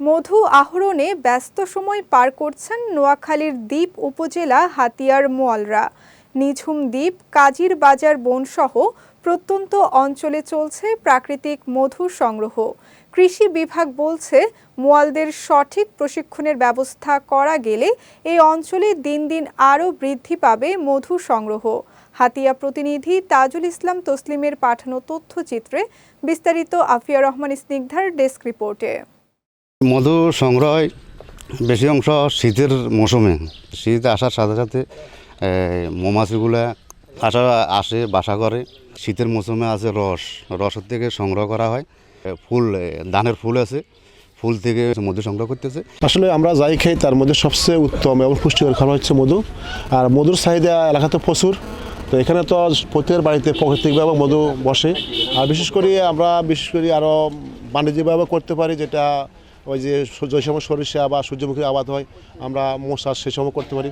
মধু আহরণে ব্যস্ত সময় পার করছেন নোয়াখালীর দ্বীপ উপজেলা হাতিয়ার মোয়ালরা। নিঝুম দ্বীপ, কাজীর বাজার বনসহ প্রত্যন্ত অঞ্চলে চলছে প্রাকৃতিক মধু সংগ্রহ। কৃষি বিভাগ বলছে, মোয়ালদের সঠিক প্রশিক্ষণের ব্যবস্থা করা গেলে এই অঞ্চলে দিন দিন আরও বৃদ্ধি পাবে মধু সংগ্রহ। হাতিয়া প্রতিনিধি তাজুল ইসলাম তসলিমের পাঠানো তথ্যচিত্রে বিস্তারিত আফিয়া রহমান স্নিগ্ধার ডেস্ক রিপোর্টে। মধু সংগ্রহ বেশি অংশ শীতের মৌসুমে। শীত আসার সাথে সাথে মৌমাছিগুলো আসা, আসে, বাসা করে। শীতের মৌসুমে আছে রস। রসের থেকে সংগ্রহ করা হয়। ফুল ধানের ফুল আছে। ফুল থেকে মধু সংগ্রহ করতেছে। আসলে আমরা যাই খাই, তার মধ্যে সবচেয়ে উত্তম এবং পুষ্টিকর খাবার হচ্ছে মধু। আর মধুর চাহিদা এলাকাতে প্রচুর। তো এখানে তো প্রত্যেকের বাড়িতে প্রাকৃতিকভাবে মধু বসে। আর বিশেষ করে আমরা, বিশেষ করে আরও বাণিজ্যিকভাবে করতে পারি, যেটা ওই যে যে সময় সরিষা বা সূর্যমুখী আবাদ হয় আমরা মশা সে সময় করতে পারি।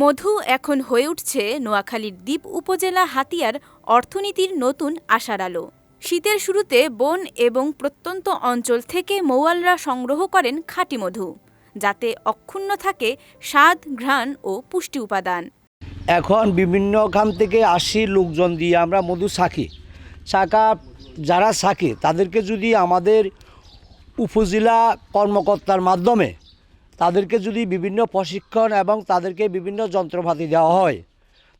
মধু এখন হয়ে উঠছে নোয়াখালীর দ্বীপ উপজেলা হাতিয়ার অর্থনীতির নতুন আশার আলো। শীতের শুরুতে বন এবং প্রত্যন্ত অঞ্চল থেকে মৌয়ালরা সংগ্রহ করেন খাঁটি মধু যাতে অক্ষুণ্ণ থাকে স্বাদ ঘ্রাণ ও পুষ্টি উপাদান। এখন বিভিন্ন গ্রাম থেকে আসি লোকজন দিয়ে আমরা মধু সাকি চাকা যারা সাকে, তাদেরকে যদি আমাদের উপজেলা কর্মকর্তার মাধ্যমে তাদেরকে যদি বিভিন্ন প্রশিক্ষণ এবং তাদেরকে বিভিন্ন যন্ত্রপাতি দেওয়া হয়,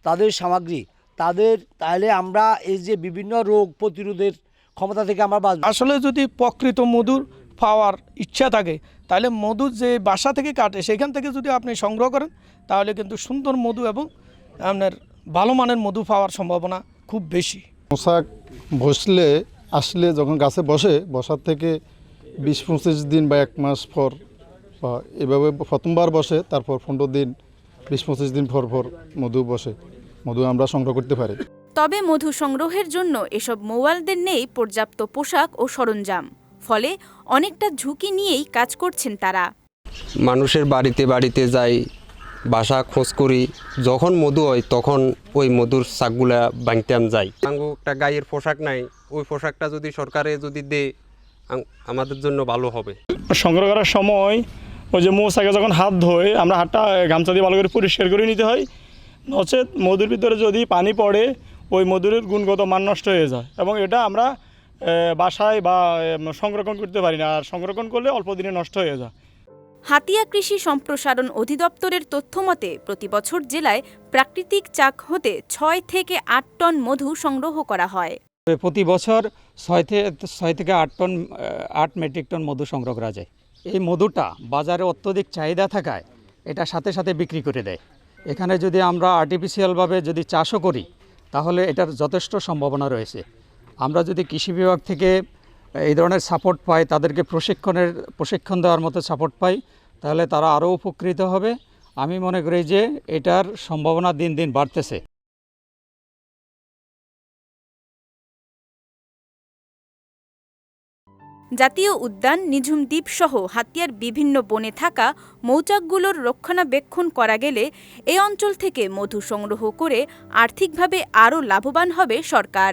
তাদের সামগ্রী, তাদের তাহলে আমরা এই যে বিভিন্ন রোগ প্রতিরোধের ক্ষমতা থেকে আমরা বাঁচব। আসলে যদি প্রকৃত মধুর পাওয়ার ইচ্ছা থাকে, তাহলে মধু যে বাসা থেকে কাটে, সেখান থেকে যদি আপনি সংগ্রহ করেন, তাহলে কিন্তু সুন্দর মধু এবং আপনার ভালো মানের মধু পাওয়ার সম্ভাবনা খুব বেশি। পোশাক বসলে আসলে যখন গাছে বসে বসার থেকে বিশ পঁচিশ দিন বা এক মাস পর বা এভাবে প্রথমবার বসে তারপর পনেরো দিন বিশ পঁচিশ দিন পর পর মধু বসে। মধু আমরা সংগ্রহ করতে পারি। তবে মধু সংগ্রহের জন্য এসব মৌয়ালদের নেই পর্যাপ্ত পোশাক ও সরঞ্জাম। ফলে অনেকটা ঝুঁকি নিয়েই কাজ করছেন তারা। মানুষের বাড়িতে বাড়িতে যাই বাসা খোঁজ করি। যখন মধু হয়, তখন ওই মধুর শাকগুলা বাংতাম যাই। আঙ্গু একটা গায়ের পোশাক নাই, ওই পোশাকটা যদি সরকারে যদি দে আমাদের জন্য ভালো হবে। সংগ্রহ করার সময় ওই যে মৌচাকে যখন হাত ধোয়, আমরা হাতটা গামছা দিয়ে ভালো করে পরিষ্কার করে নিতে হয়। নচেত মধুর ভিতরে যদি পানি পড়ে, ওই মধুর গুণগত মান নষ্ট হয়ে যায়। এবং এটা আমরা বাসায় বা সংরক্ষণ করতে পারি না। আর সংরক্ষণ করলে অল্প দিনে নষ্ট হয়ে যায়। হাতিয়া কৃষি সম্প্রসারণ অধিদপ্তরের তথ্যমতে প্রতি বছর জেলায় প্রাকৃতিক চাক হতে ছয় থেকে আট টন মধু সংগ্রহ করা হয়। প্রতি বছর ছয় থেকে ছয় থেকে আট টন, আট মেট্রিক টন মধু সংগ্রহ করা যায়। এই মধুটা বাজারে অত্যধিক চাহিদা থাকায় এটা সাথে সাথে বিক্রি করে দেয়। এখানে যদি আমরা আর্টিফিশিয়ালভাবে যদি চাষও করি, তাহলে এটার যথেষ্ট সম্ভাবনা রয়েছে। আমরা যদি কৃষি বিভাগ থেকে এই ধরনের সাপোর্ট পায়, তাদেরকে প্রশিক্ষণের, প্রশিক্ষণ দেওয়ার মতো সাপোর্ট পাই, তাহলে তারা আরও উপকৃত হবে। আমি মনে করি যে এটার সম্ভাবনা দিন দিন বাড়তেছে। জাতীয় উদ্যান, নিঝুম দ্বীপ সহ হাতিয়ার বিভিন্ন বনে থাকা মৌচাকগুলোর রক্ষণাবেক্ষণ করা গেলে এই অঞ্চল থেকে মধু সংগ্রহ করে আর্থিকভাবে আরও লাভবান হবে সরকার।